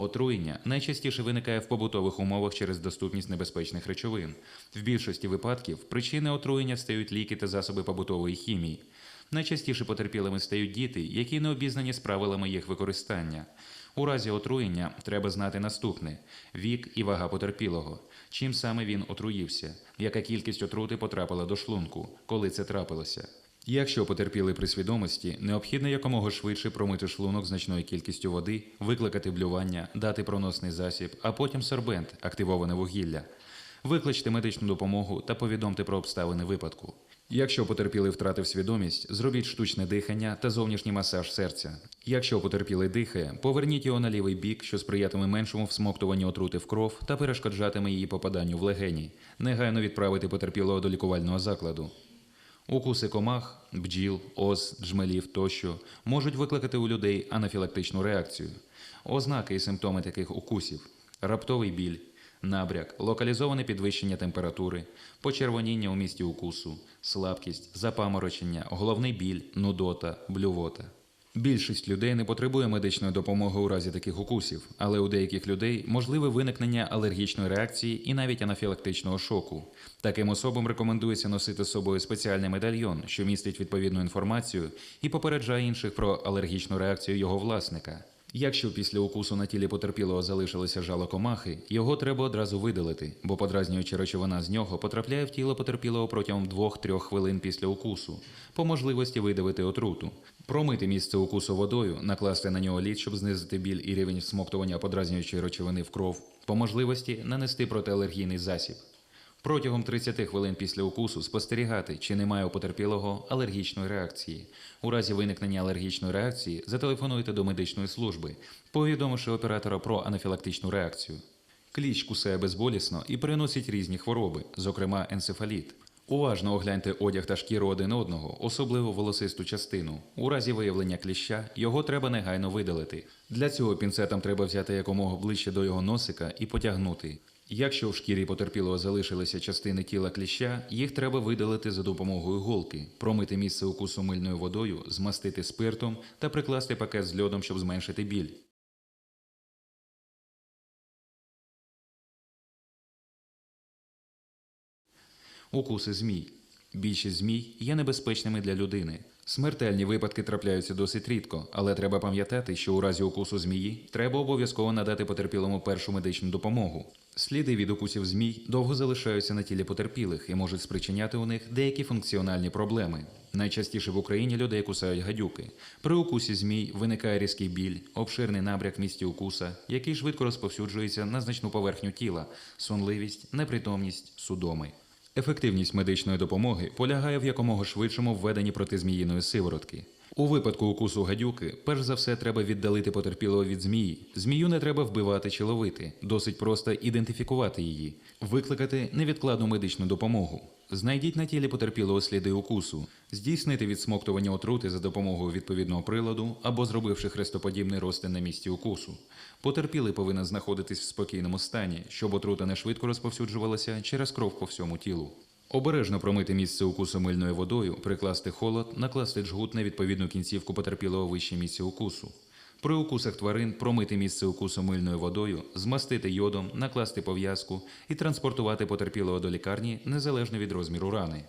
Отруєння найчастіше виникає в побутових умовах через доступність небезпечних речовин. В більшості випадків причини отруєння стають ліки та засоби побутової хімії. Найчастіше потерпілими стають діти, які не обізнані з правилами їх використання. У разі отруєння треба знати наступне: вік і вага потерпілого, чим саме він отруївся, яка кількість отрути потрапила до шлунку, коли це трапилося. Якщо потерпілий при свідомості, необхідно якомога швидше промити шлунок значною кількістю води, викликати блювання, дати проносний засіб, а потім сорбент, активоване вугілля. Викличте медичну допомогу та повідомте про обставини випадку. Якщо потерпілий втратив свідомість, зробіть штучне дихання та зовнішній масаж серця. Якщо потерпілий дихає, поверніть його на лівий бік, що сприятиме меншому всмоктуванню отрути в кров та перешкоджатиме її попаданню в легені. Негайно відправити потерпілого до лікувального закладу. Укуси комах, бджіл, ос, джмелів тощо можуть викликати у людей анафілактичну реакцію. Ознаки і симптоми таких укусів: раптовий біль, набряк, локалізоване підвищення температури, почервоніння у місті укусу, слабкість, запаморочення, головний біль, нудота, блювота. Більшість людей не потребує медичної допомоги у разі таких укусів, але у деяких людей можливе виникнення алергічної реакції і навіть анафілактичного шоку. Таким особам рекомендується носити з собою спеціальний медальйон, що містить відповідну інформацію і попереджає інших про алергічну реакцію його власника. Якщо після укусу на тілі потерпілого залишилося жало комахи, його треба одразу видалити, бо подразнююча речовина з нього потрапляє в тіло потерпілого протягом 2-3 хвилин після укусу, по можливості видавити отруту. Промити місце укусу водою, накласти на нього лід, щоб знизити біль і рівень всмоктування подразнюючої речовини в кров, по можливості нанести протиалергійний засіб. Протягом 30 хвилин після укусу спостерігати, чи немає у потерпілого алергічної реакції. У разі виникнення алергічної реакції зателефонуйте до медичної служби, повідомивши оператора про анафілактичну реакцію. Кліщ кусає безболісно і переносить різні хвороби, зокрема енцефаліт. Уважно огляньте одяг та шкіру один одного, особливо волосисту частину. У разі виявлення кліща його треба негайно видалити. Для цього пінцетом треба взяти якомога ближче до його носика і потягнути. Якщо в шкірі потерпілого залишилися частини тіла кліща, їх треба видалити за допомогою голки, промити місце укусу мильною водою, змастити спиртом та прикласти пакет з льодом, щоб зменшити біль. Укуси змій. Більшість змій є небезпечними для людини. Смертельні випадки трапляються досить рідко, але треба пам'ятати, що у разі укусу змії треба обов'язково надати потерпілому першу медичну допомогу. Сліди від укусів змій довго залишаються на тілі потерпілих і можуть спричиняти у них деякі функціональні проблеми. Найчастіше в Україні людей кусають гадюки. При укусі змій виникає різкий біль, обширний набряк в місті укуса, який швидко розповсюджується на значну поверхню тіла, сонливість, непритомність, судоми. Ефективність медичної допомоги полягає в якомога швидшому введенні протизміїної сиворотки. У випадку укусу гадюки, перш за все, треба віддалити потерпілого від змії. Змію не треба вбивати чи ловити, досить просто ідентифікувати її, викликати невідкладну медичну допомогу. Знайдіть на тілі потерпілого сліди укусу, здійснити відсмоктування отрути за допомогою відповідного приладу або зробивши хрестоподібний розтин на місці укусу. Потерпілий повинен знаходитись в спокійному стані, щоб отрута не швидко розповсюджувалася через кров по всьому тілу. Обережно промити місце укусу мильною водою, прикласти холод, накласти джгут на відповідну кінцівку потерпілого вище місця укусу. При укусах тварин промити місце укусу мильною водою, змастити йодом, накласти пов'язку і транспортувати потерпілого до лікарні незалежно від розміру рани.